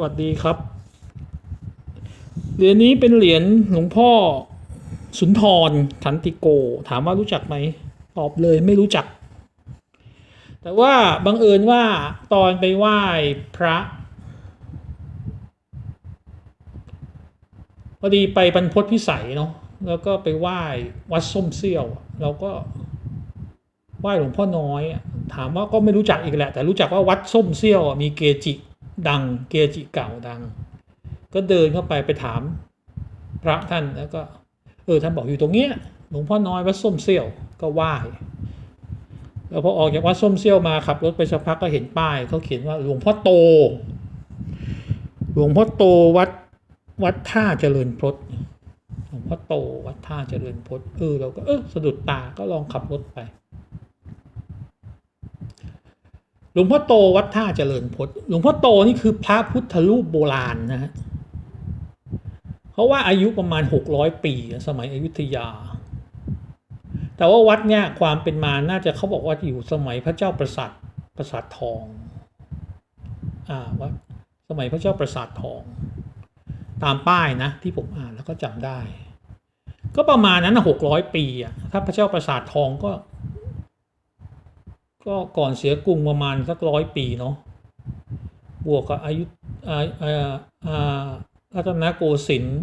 สวัสดีครับ เหรียญนี้เป็นเหรียญหลวงพ่อสุนทรขันติโก ถามว่ารู้จักไหมตอบเลยไม่รู้จัก แต่ว่าบังเอิญว่าตอนไปไหว้พระพอดีไปบรรพตพิสัยเนาะแล้วก็ไปไหว้วัดส้มเซี่ยวเราก็ไหว้หลวงพ่อน้อย ถามว่าก็ไม่รู้จักอีกแหละ แต่รู้จักว่าวัดส้มเซี่ยวมีเกจิ ดังเกจิเก่าดัง ก็เดินเข้าไปไปถามพระท่านแล้วก็เออท่านบอกอยู่ตรงเนี้ยหลวงพ่อน้อยวัดส้มเซี่ยวก็ไหว้แล้วพอออกจากวัดส้มเซี่ยวมาขับรถไปสักพักก็เห็นป้ายเขาเขียนว่าหลวงพ่อโต หลวงพ่อโตวัดวัดท่าเจริญพรตหลวงพ่อโตวัดท่าเจริญพรตเออเราก็เออสะดุดตาก็ลองขับรถไป หลวงพ่อโตวัดท่าเจริญพรตหลวงพ่อโตนี่คือพระพุทธรูปโบราณนะฮะเพราะว่าอายุประมาณหกร้อยปีสมัยอยุธยา แต่ว่าวัดเนี่ยความเป็นมาน่าจะเขาบอกว่าอยู่สมัยพระเจ้าประสาทประสาททองอ่าวัดสมัยพระเจ้าประสาททอง ตามป้ายนะที่ผมอ่านแล้วก็จำได้ ก็ประมาณนั้นหกร้อยปีอะถ้าพระเจ้าประสาททองก็ ก็ก่อนเสียกรุงประมาณสักร้อยปีเนาะบวกกับอายุอาอาอารัตนโกสินทร์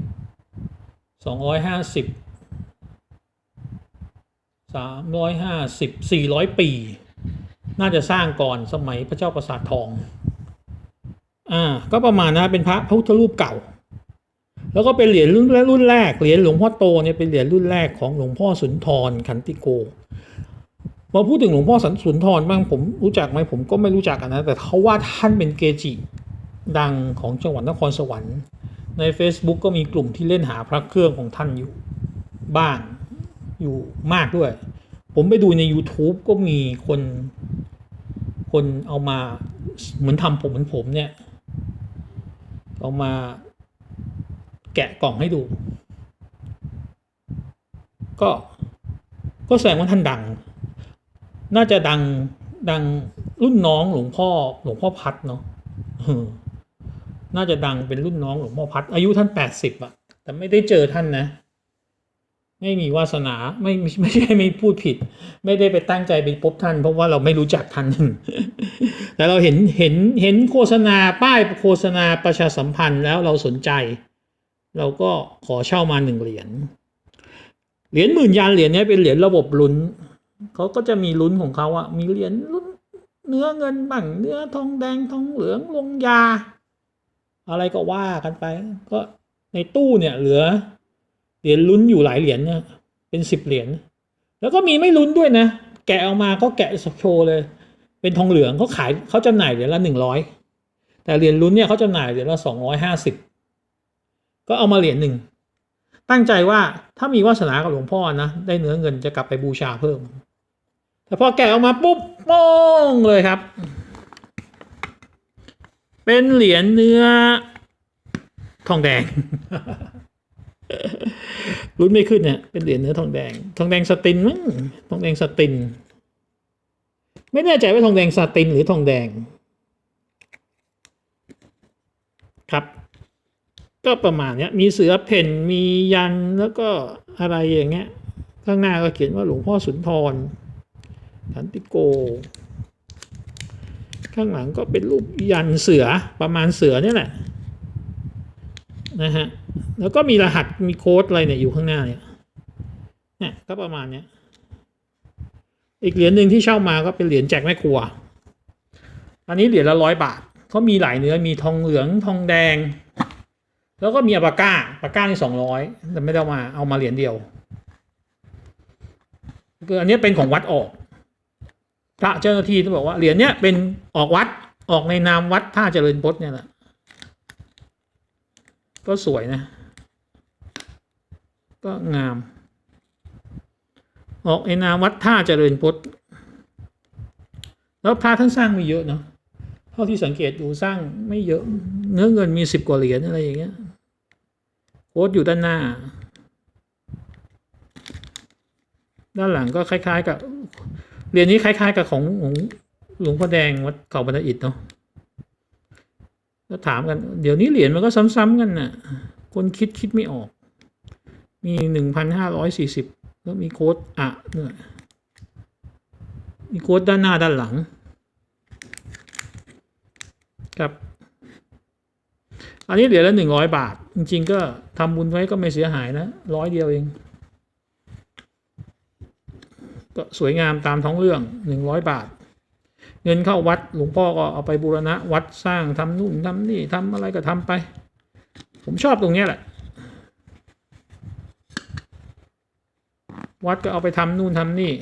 สองร้อยห้าสิบสามร้อยห้าสิบสี่ร้อยปี น่าจะสร้างก่อนสมัยพระเจ้าประสาททอง อ่า ก็ประมาณนะเป็นพระพุทธรูปเก่า แล้วก็เป็นเหรียญรุ่นรุ่นแรก เหรียญหลวงพ่อโตเนี่ยเป็นเหรียญรุ่นแรกของหลวงพ่อสุนทรขันติโก มาพูดถึงหลวงพ่อสันสุนทรบ้างผมรู้จักไหมผมก็ไม่รู้จักกันนะแต่เขาว่าท่านเป็นเกจิดังของจังหวัดนครสวรรค์ใน Facebook ก็มีกลุ่มที่เล่นหาพระเครื่องของท่านอยู่บ้างอยู่มากด้วย ผมไปดูใน YouTube ก็มีคน คนเอามาเหมือนทำผมเหมือนผมเนี่ย เอามาแกะกล่องให้ดู ก็ก็แสดงว่าท่านดัง น่าจะดังดังรุ่นน้องหลวงพ่อหลวงพ่อพัดเนาะน่าจะดังเป็นรุ่นน้องหลวงพ่อพัด อายุท่านแปดสิบอะแต่ไม่ได้เจอท่านนะ ไม่มีวาสนาไม่ไม่ไม่ใช่ไม่พูดผิด ไม่ได้ไปตั้งใจไปพบท่าน เพราะว่าเราไม่รู้จักท่านแต่เราเห็นเห็นเห็นโฆษณาป้ายโฆษณาประชาสัมพันธ์แล้วเราสนใจ เราก็ขอเช่ามาหนึ่งเหรียญเหรียญหมื่นยานเหรียญนี้เป็นเหรียญระบบลุ้น เขาก็จะมีลุ้นของเขาอะมีเหรียญลุ้นเนื้อเงินบ้างเนื้อทองแดงทองเหลืองลงยา อะไรก็ว่ากันไป ก็ในตู้เนี่ยเหลือเหรียญลุ้นอยู่หลายเหรียญเนี่ยเป็นสิบเหรียญแล้วก็มีไม่ลุ้นด้วยนะ แกะออกมาก็แกะโชว์เลย เป็นทองเหลืองเขาขายเขาจำหน่ายเหรียญละหนึ่งร้อยแต่เหรียญลุ้นเนี่ยเขาจำหน่ายเหรียญละสองร้อยห้าสิบก็เอามาเหรียญหนึ่งตั้งใจว่าถ้ามีวาสนากับหลวงพ่อนะได้เนื้อเงินจะกลับไปบูชาเพิ่ม แต่พอแกะออกมาปุ๊บโป้งเลยครับ เป็นเหรียญเนื้อ ทองแดงรุ่นไม่ขึ้นเนี่ยเป็นเหรียญเนื้อทองแดง ทองแดงสตินมั้งทองแดงสติน ไม่แน่ใจว่าทองแดงสตินหรือทองแดง ครับ ก็ประมาณเนี้ย มีเสือเพ่นมียันแล้วก็อะไรอย่างเงี้ย ข้างหน้าก็เขียนว่าหลวงพ่อสุนทร ขันติโก ข้างหลังก็เป็นรูปยันเสือประมาณเสือเนี่ยแหละนะฮะแล้วก็มีรหัสมีโค้ดอะไรเนี่ยอยู่ข้างหน้าเนี่ยเนี่ยก็ประมาณเนี้ยอีกเหรียญหนึ่งที่เช่ามาก็เป็นเหรียญแจกแม่ครัว อันนี้เหรียญละร้อยบาทเขามีหลายเนื้อมีทองเหลืองทองแดง แล้วก็มีอัปาก้าปาก้านี่สองร้อยแต่ไม่ได้มาเอามาเหรียญเดียวคืออันนี้เป็นของวัดออก พระเจ้าหน้าที่ต้องบอกว่าเหรียญเนี้ยเป็นออกวัดออกในนามวัดท่าเจริญพจน์เนี่ยแหละก็สวยนะ ก็งาม ออกในนามวัดท่าเจริญพจน์แล้วพระท่านสร้างไม่เยอะเนาะเท่าที่สังเกตดูสร้างไม่เยอะ เนื้อเงินมีสิบกว่าเหรียญอะไรอย่างเงี้ยโค้ดอยู่ด้านหน้า ด้านหลังก็คล้าย ๆ กับ เหรียญนี้คล้าย ๆ กับของหลวงพ่อแดงวัดเขาบรรณอิตเนาะก็ถามกัน เดี๋ยวนี้เหรียญมันก็ซ้ำๆกันน่ะ คนคิดคิดไม่ออก มีหนึ่งพันห้าร้อยสี่สิบแล้วมีโค้ดอะเนี่ยมีโค้ดด้านหน้าด้านหลัง ครับ อันนี้เหรียญละหนึ่งร้อยบาท จริง ๆ ก็ทำบุญไว้ก็ไม่เสียหายนะร้อยเดียวเอง ก็สวยงามตามท้องเรื่องหนึ่งร้อยบาท เงินเข้าวัดหลวงพ่อก็เอาไปบูรณะวัดสร้างทำนู่นทำนี่ทำอะไรก็ทำไป ผมชอบตรงนี้แหละ วัดก็เอาไปทำนู่นทำนี่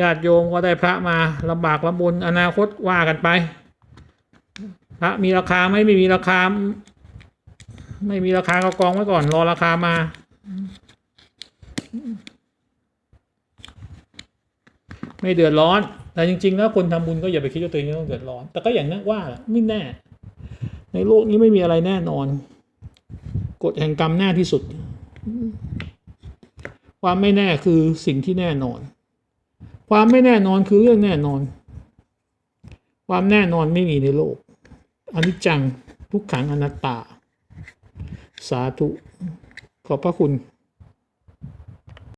ญาติโยมก็ได้พระมาลำบากลำบนอนาคตว่ากันไป พระมีราคาไหมไม่มีราคา ไม่มีราคาก็กองไว้ก่อนรอราคามา ไม่เดือดร้อน แต่จริงๆแล้วคนทำบุญก็อย่าไปคิดว่าตัวเองต้องเดือดร้อน แต่ก็อย่างนั้นว่าไม่แน่ ในโลกนี้ไม่มีอะไรแน่นอน กฎแห่งกรรมแน่ที่สุด ความไม่แน่คือสิ่งที่แน่นอน ความไม่แน่นอนคือเรื่องแน่นอน ความแน่นอนไม่มีในโลกอนิจจังทุกขังอนัตตา สาธุ ขอบพระคุณ